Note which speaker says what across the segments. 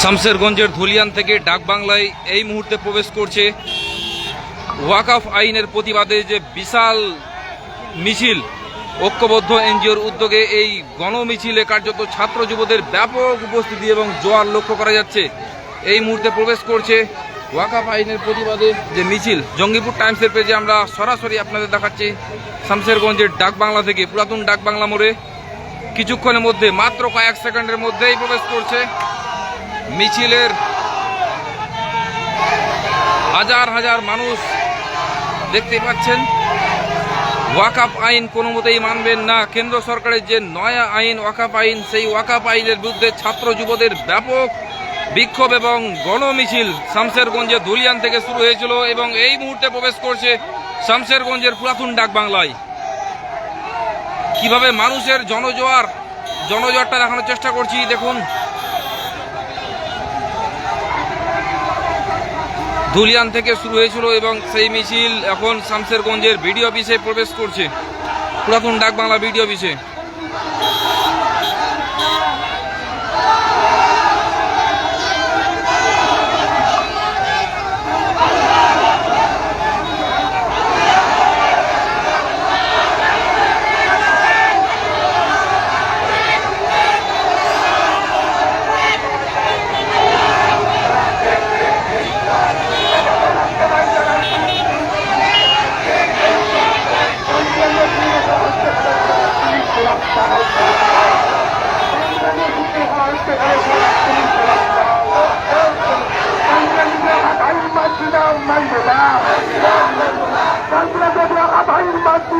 Speaker 1: শামসেরগঞ্জের ধুলিয়ান থেকে ডাকবাংলায় এই মুহূর্তে প্রবেশ করছে। ওয়াকাফ আইনের প্রতিবাদে যে বিশাল মিছিল, ঐক্যবদ্ধ এনজিওর উদ্যোগে এই গণমিছিলে কার্যত ছাত্র যুবদের ব্যাপক উপস্থিতি এবং জোয়ার লক্ষ্য করা যাচ্ছে। এই মুহূর্তে প্রবেশ করছে ওয়াকাফ আইনের প্রতিবাদে যে মিছিল। জঙ্গিপুর টাইমসের পেজে আমরা সরাসরি আপনাদের দেখাচ্ছি শামসেরগঞ্জের ডাকবাংলা থেকে। পুরাতন ডাকবাংলা মোড়ে কিছুক্ষণের মধ্যে, মাত্র কয়েক সেকেন্ডের মধ্যেই প্রবেশ করছে। মিছিলের হাজার হাজার মানুষ দেখতে পাচ্ছেন। ওয়াকাপ আইন কোনো মতেই মানবেন না। কেন্দ্র সরকারের যে নয়া আইন ওয়াকাপ আইন, সেই ওয়াকাপ আইনের বিরুদ্ধে ছাত্র যুবদের ব্যাপক বিক্ষোভ এবং গণমিছিল শামশেরগঞ্জে ধুলিয়ান থেকে শুরু হয়েছিল এবং এই মুহূর্তে প্রবেশ করছে শামশেরগঞ্জের পুরাতন ডাক বাংলায়। কীভাবে মানুষের জনজোয়ার, জনজোয়ারটা দেখানোর চেষ্টা করছি, দেখুন। ধুলিয়ান থেকে শুরু হয়েছিল এবং সেই মিছিল এখন শামসেরগঞ্জের বিডিও অফিসে প্রবেশ করছে। পুরাতন ডাক বাংলা বিডিও অফিসে।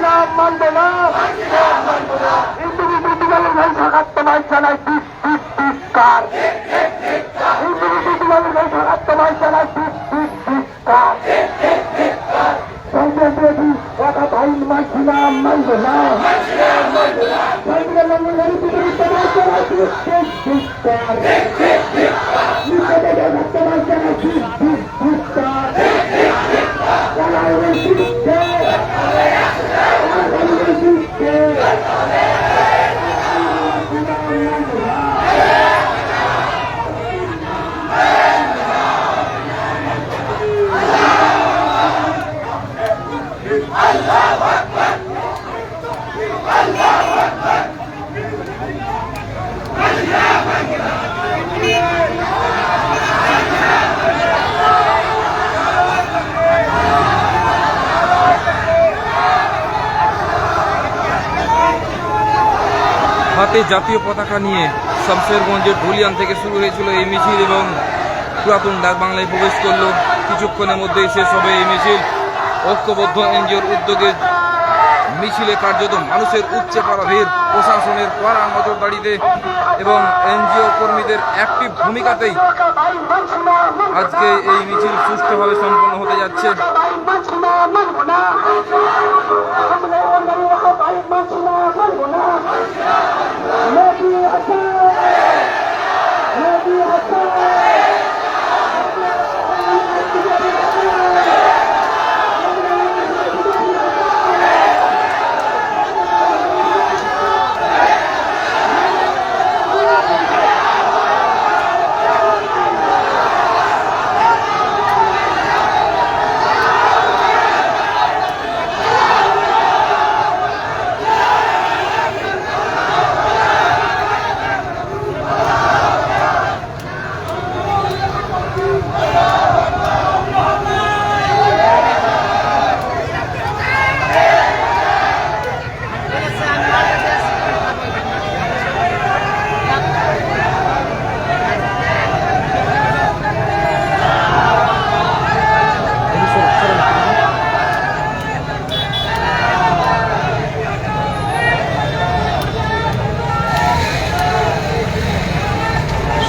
Speaker 1: না মানবে না হিন্দু বিদ্যুৎ ভাই সাক্ষাৎ তোমার জানায় বিশ বিশ বিশ কার হিন্দু বিদ্যুৎ ভাই সাক্ষাৎ তোমার জানায় বিশ বিশ বিশ কার সঙ্গে দেবী কথা ভাই মানছি না মানবে না সঙ্গে লঙ্গল বিদ্যুৎ তোমার জানায় বিশ বিশ বিশ কার হাতে জাতীয় পতাকা নিয়ে শামশেরগঞ্জের ধুলিয়ান থেকে শুরু হয়েছিল এই মিছিল এবং পুরাতন ডাক বাংলায় প্রবেশ করল। কিছুক্ষণের মধ্যেই শেষ হবে এই মিছিল। ঐক্যবদ্ধ এনজিওর উদ্যোগে মিছিলে কার্যত মানুষের উপচে পড়া ভিড় প্রশাসনের কড়া নজরদারিতে এবং এনজিও কর্মীদের অ্যাক্টিভ ভূমিকাতেই আজকে এই মিছিল সুষ্ঠুভাবে সম্পন্ন হতে যাচ্ছে।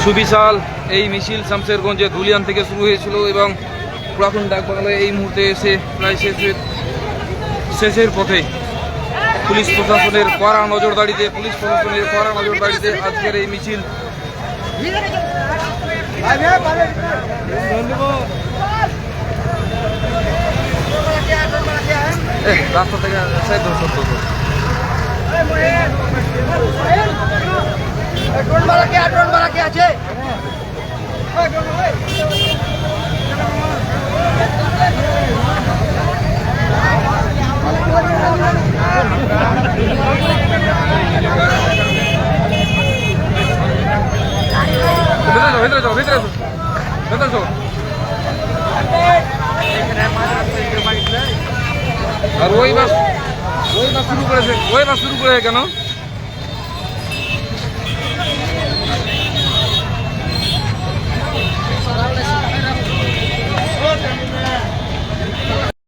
Speaker 1: সুবিশাল এই মিছিল শামসেরগঞ্জে ধুলিয়ান থেকে শুরু হয়েছিল এবং পুরাতন ডাকবাংলায় এই মুহূর্তে এসে প্রায় শেষের শেষের পথে পুলিশ প্রশাসনের কড়া নজরদারিতে, পুলিশ প্রশাসনের কড়া নজরদারিতে আজকের এই মিছিল। রাস্তা থেকে ড্রোন মারা কে ড্রোন মারা আছে। ভেতরে যাও ভেতরে যাও ভেতরে যাও ওই বাস শুরু করেছে ওই বাস শুরু করেছে কেন? Kendine.